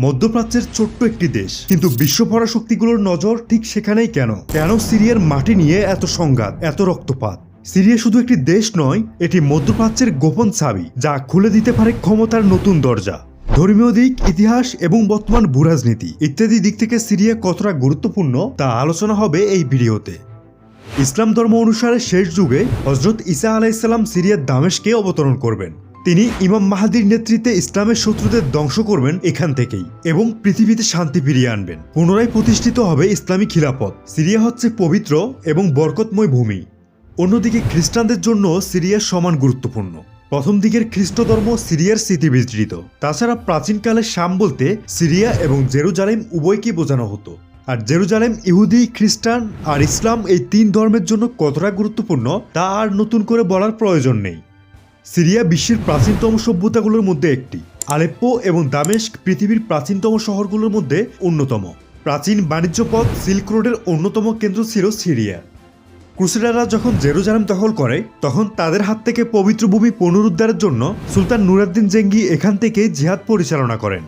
মধ্যপ্রাচ্যের ছোট্ট একটি দেশ। কিন্তু বিশ্বভরা শক্তিগুলোর নজর ঠিক সেখানেই কেন? কেন সিরিয়ার মাটি নিয়ে এত সংঘাত, এত রক্তপাত? সিরিয়া শুধু একটি দেশ নয়, এটি মধ্যপ্রাচ্যের গোপন চাবি, যা খুলে দিতে পারে ক্ষমতার নতুন দরজা। ধর্মীয় দিক, ইতিহাস এবং বর্তমান ভূরাজনীতি, ইত্যাদি দিক থেকে সিরিয়া কতটা গুরুত্বপূর্ণ, তা আলোচনা হবে এই ভিডিওতে। ইসলাম ধর্ম অনুসারে শেষ যুগে হজরত ইসা আলাইসাল্লাম সিরিয়ার দামেশকে অবতরণ করবেন। তিনি ইমাম মাহাদির নেতৃত্বে ইসলামের শত্রুদের ধ্বংস করবেন এখান থেকেই এবং পৃথিবীতে শান্তি ফিরিয়ে আনবেন। পুনরায় প্রতিষ্ঠিত হবে ইসলামী খিলাফত। সিরিয়া হচ্ছে পবিত্র এবং বরকতময় ভূমি। অন্যদিকে খ্রিস্টানদের জন্য সিরিয়া সমান গুরুত্বপূর্ণ। প্রথম দিকের খ্রিস্ট ধর্ম সিরিয়ার স্মৃতি বিস্তৃত। তাছাড়া প্রাচীনকালে শাম বলতে সিরিয়া এবং জেরুজালেম উভয়কে বোঝানো হতো। আর জেরুজালেম ইহুদি, খ্রিস্টান আর ইসলাম এই তিন ধর্মের জন্য কতটা গুরুত্বপূর্ণ তা আর নতুন করে বলার প্রয়োজন নেই। সিরিয়া বিশ্বের প্রাচীনতম সভ্যতাগুলোর মধ্যে একটি। আলেপ্পো এবং দামেস্ক পৃথিবীর প্রাচীনতম শহরগুলোর মধ্যে অন্যতম। প্রাচীন বাণিজ্য পথ সিল্ক রোডের অন্যতম কেন্দ্র ছিল সিরিয়া। ক্রুসেডাররা যখন জেরুজালেম দখল করে, তখন তাদের হাত থেকে পবিত্র ভূমি পুনরুদ্ধারের জন্য সুলতান নুরাদ্দিন জেঙ্গি এখান থেকে জিহাদ পরিচালনা করেন।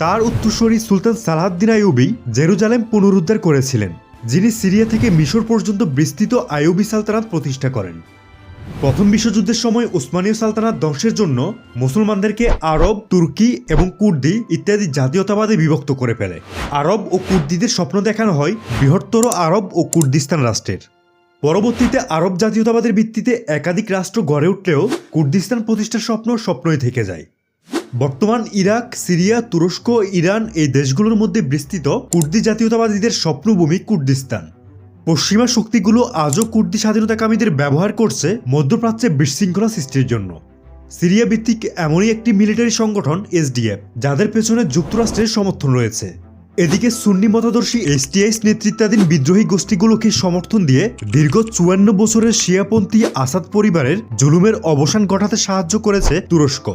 তার উত্তরসূরি সুলতান সালাহাদ্দিন আইয়ুবি জেরুজালেম পুনরুদ্ধার করেছিলেন, যিনি সিরিয়া থেকে মিশর পর্যন্ত বিস্তৃত আইয়ুবি সালতানাত প্রতিষ্ঠা করেন। প্রথম বিশ্বযুদ্ধের সময় উসমানীয় সালতানাত ধ্বংসের জন্য মুসলমানদেরকে আরব, তুর্কি এবং কুর্দি ইত্যাদি জাতীয়তাবাদে বিভক্ত করে ফেলে। আরব ও কুর্দিদের স্বপ্ন দেখানো হয় বৃহত্তর আরব ও কুর্দিস্তান রাষ্ট্রের। পরবর্তীতে আরব জাতীয়তাবাদের ভিত্তিতে একাধিক রাষ্ট্র গড়ে উঠলেও কুর্দিস্তান প্রতিষ্ঠার স্বপ্ন স্বপ্নই থেকে যায়। বর্তমান ইরাক, সিরিয়া, তুরস্ক, ইরান এই দেশগুলোর মধ্যে বিস্তৃত কুর্দি জাতীয়তাবাদীদের স্বপ্নভূমি কুর্দিস্তান। পশ্চিমা শক্তিগুলো আজও কুর্দি স্বাধীনতাকামীদের ব্যবহার করছে মধ্যপ্রাচ্যে বিশৃঙ্খলা সৃষ্টির জন্য। সিরিয়া ভিত্তিক এমনই একটি মিলিটারি সংগঠন, এসডিএফ, যাদের পেছনে যুক্তরাষ্ট্রের সমর্থন রয়েছে। এদিকে সুন্নি মতাদর্শী এসটিএস নেতৃত্বাধীন বিদ্রোহী গোষ্ঠীগুলোকে সমর্থন দিয়ে দীর্ঘ চুয়ান্ন বছরের শিয়াপন্থী আসাদ পরিবারের জুলুমের অবসান ঘটাতে সাহায্য করেছে তুরস্ক।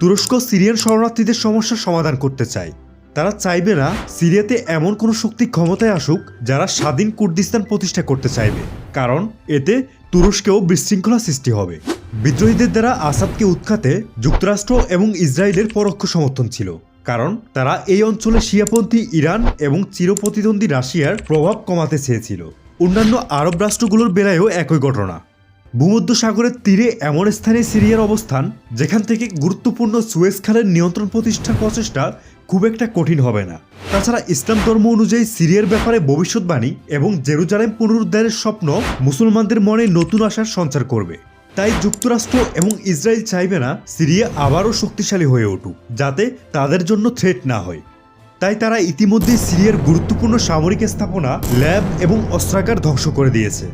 তুরস্ক সিরিয়ান শরণার্থীদের সমস্যার সমাধান করতে চায়। তারা চাইবে না সিরিয়াতে এমন কোনো শক্তি ক্ষমতায় আসুক যারা স্বাধীন কুর্দিস্তান প্রতিষ্ঠা করতে চাইবে। কারণ এতে তুরস্কেও বিশৃঙ্খলা সৃষ্টি হবে। বিদ্রোহীদের দ্বারা আসাদকে উৎখাতে যুক্তরাষ্ট্র এবং ইসরায়েলের পরোক্ষ সমর্থন ছিল। কারণ তারা এই অঞ্চলে শিয়াপন্থী ইরান এবং চিরপ্রতিদ্বন্দ্বী রাশিয়ার প্রভাব কমাতে চেয়েছিল। অন্যান্য আরব রাষ্ট্রগুলোর বেলায়ও একই ঘটনা। ভূমধ্য সাগরের তীরে এমন স্থানে সিরিয়ার অবস্থান, যেখান থেকে গুরুত্বপূর্ণ সুয়েজ খালের নিয়ন্ত্রণ প্রতিষ্ঠার প্রচেষ্টা খুব একটা কঠিন হবে না। তাছাড়া ইসলাম ধর্ম অনুযায়ী সিরিয়ার ব্যাপারে ভবিষ্যৎবাণী এবং জেরুজালেম পুনরুদ্ধারের স্বপ্ন মুসলমানদের মনে নতুন আশার সঞ্চার করবে। তাই যুক্তরাষ্ট্র এবং ইসরায়েল চাইবে না সিরিয়া আবারও শক্তিশালী হয়ে উঠুক, যাতে তাদের জন্য থ্রেট না হয়। তাই তারা ইতিমধ্যেই সিরিয়ার গুরুত্বপূর্ণ সামরিক স্থাপনা, ল্যাব এবং অস্ত্রাগার ধ্বংস করে দিয়েছে।